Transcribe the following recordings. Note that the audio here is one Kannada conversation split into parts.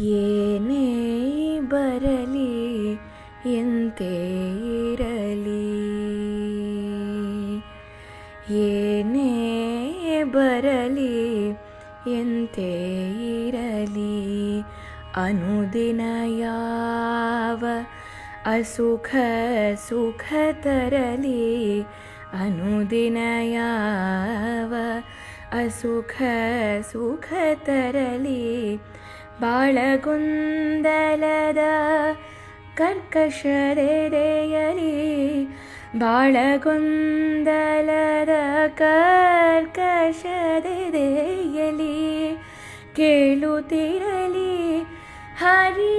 ಏನೇ ಬರಲಿ, ಎಂತೆ ಇರಲಿ. ಏನೇ ಬರಲಿ, ಎಂತೆ ಇರಲಿ. ಅನುದಿನ ಯಾವ ಅಸುಖ ಸುಖ ತರಲಿ, ಅನುದಿನ ಯಾವ ಅಸುಖ ಸುಖ ತರಲಿ. ಬಾಳಗೊಂದಲದ ಕರ್ಕಶದೆದೆಯಲಿ ಬಾಳಗೊಂದಲದ ಕರ್ಕಶದೆದೆಯಲಿ ಕೇಳುತ್ತಿರಲಿ ಹರಿ.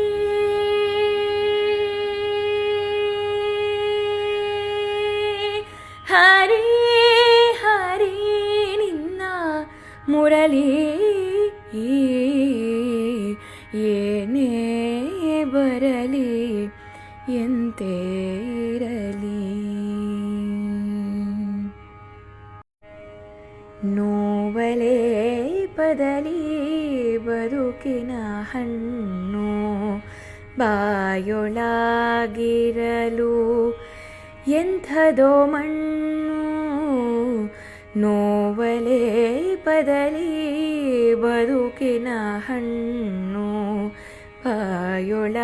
ಹರಿ ಹರಿ ನಿನ್ನ ಮುರಳಿ ಎಂತೆ ಇರಲಿ ನೋವಲೇ ಬದಲಿ ಬದುಕಿನ ಹಣ್ಣು ಬಾಯೊಳಾಗಿರಲು ಎಂಥದೋ ಮಣ್ಣು ನೋವಲೇ ಬದಲಿ ಬದುಕಿನ ಹಣ್ಣು ಬಾಯೊಳಗಿರಲು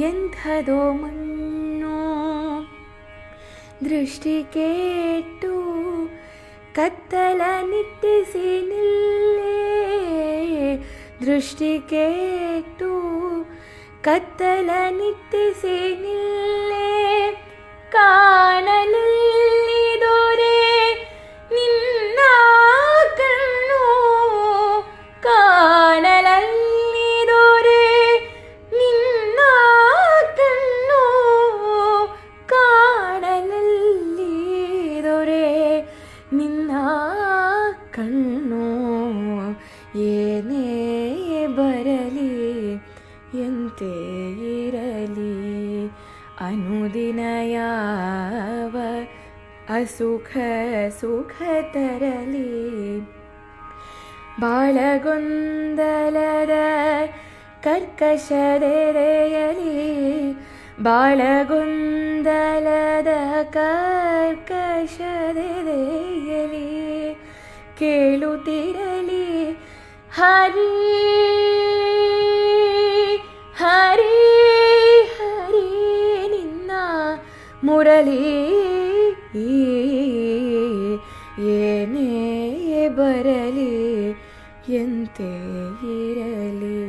ಎಂಥದೋ ಮಣ್ಣು ದೃಷ್ಟಿ ಕತ್ತಲ ನಿಟ್ಟಿಸಿ ನಿಲ್ಲೇ. ದೃಷ್ಟಿ ಕತ್ತಲ ನಿಟ್ಟಿಸಿ ನಿಲ್ಲೇ. ಕಾಣಲಲ್ಲಿ ಇರಲಿ ಅನುದಿನ ಯಾವ ಅಸುಖ ಸುಖ ತರಲಿ ಬಾಳಗೊಂದಲದ ಕರ್ಕಶದೆದೆಯಲಿ ಬಾಳಗೊಂದಲದ ಕರ್ಕಶದೆದೆಯಲಿ ಕೇಳುತ್ತಿರಲಿ ಹರಿ ಹರಿ ಮುರಳಿ ಏನೇ ಬರಲಿ ಎಂತೆ ಇರಲಿ.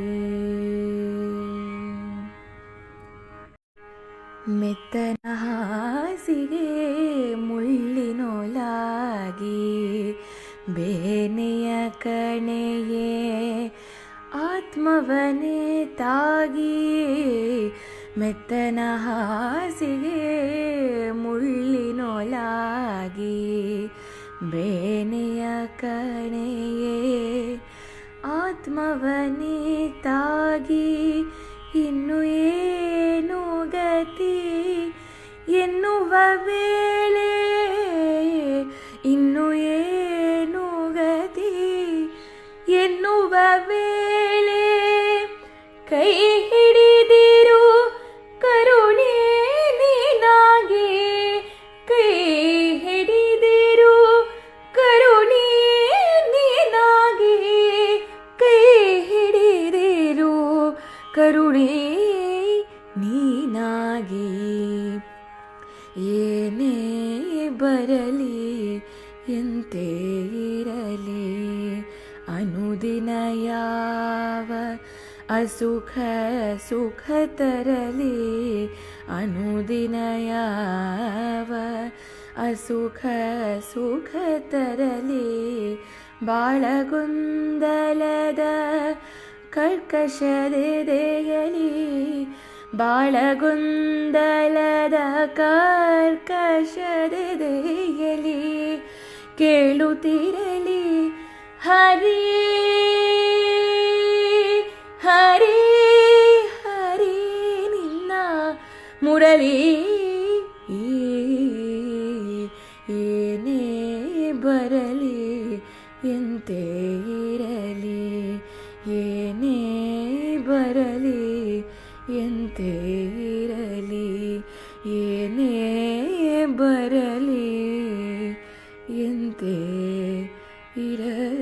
ಮೆತ್ತನ ಹಾಸಿಗೆ ಮುಳ್ಳಿನೊಲಾಗಿ ಬೇನೆಯ ಕಣೆಯೇ ಆತ್ಮವನೇ ತಾಗಿ ಮೆತ್ತನ ಹಾಸಿಗೆ ಮುಳ್ಳಿನೊಲಾಗಿ ಬೇನೆಯ ಕಣೆಯೇ ಆತ್ಮವನಿತಾಗಿ ಇನ್ನು ಏನು ಗತಿ ಎನ್ನುವ ಬರಲಿ ಎಂತೆ ಇರಲಿ. ಅನುದಿನ ಯಾವ ಅಸುಖ ಸುಖ ತರಲಿ. ಅನುದಿನ ಯಾವ ಅಸುಖ ಸುಖ ತರಲಿ. ಬಾಳಗೊಂದಲದ ಕರ್ಕಶದೆದೆಯಲಿ ಬಾಳಗೊಂದಲದ ಕರ್ಕಶದೆದೆಯಲಿ ಕೇಳುತ್ತಿರಲಿ ಹರಿ ಹರಿ ಹರಿ ನಿನ್ನ ಮುರಳಿ. ತೇರಲಿ ಏನೇ ಬರಲಿ ಎಂತೆ ಇರಲಿ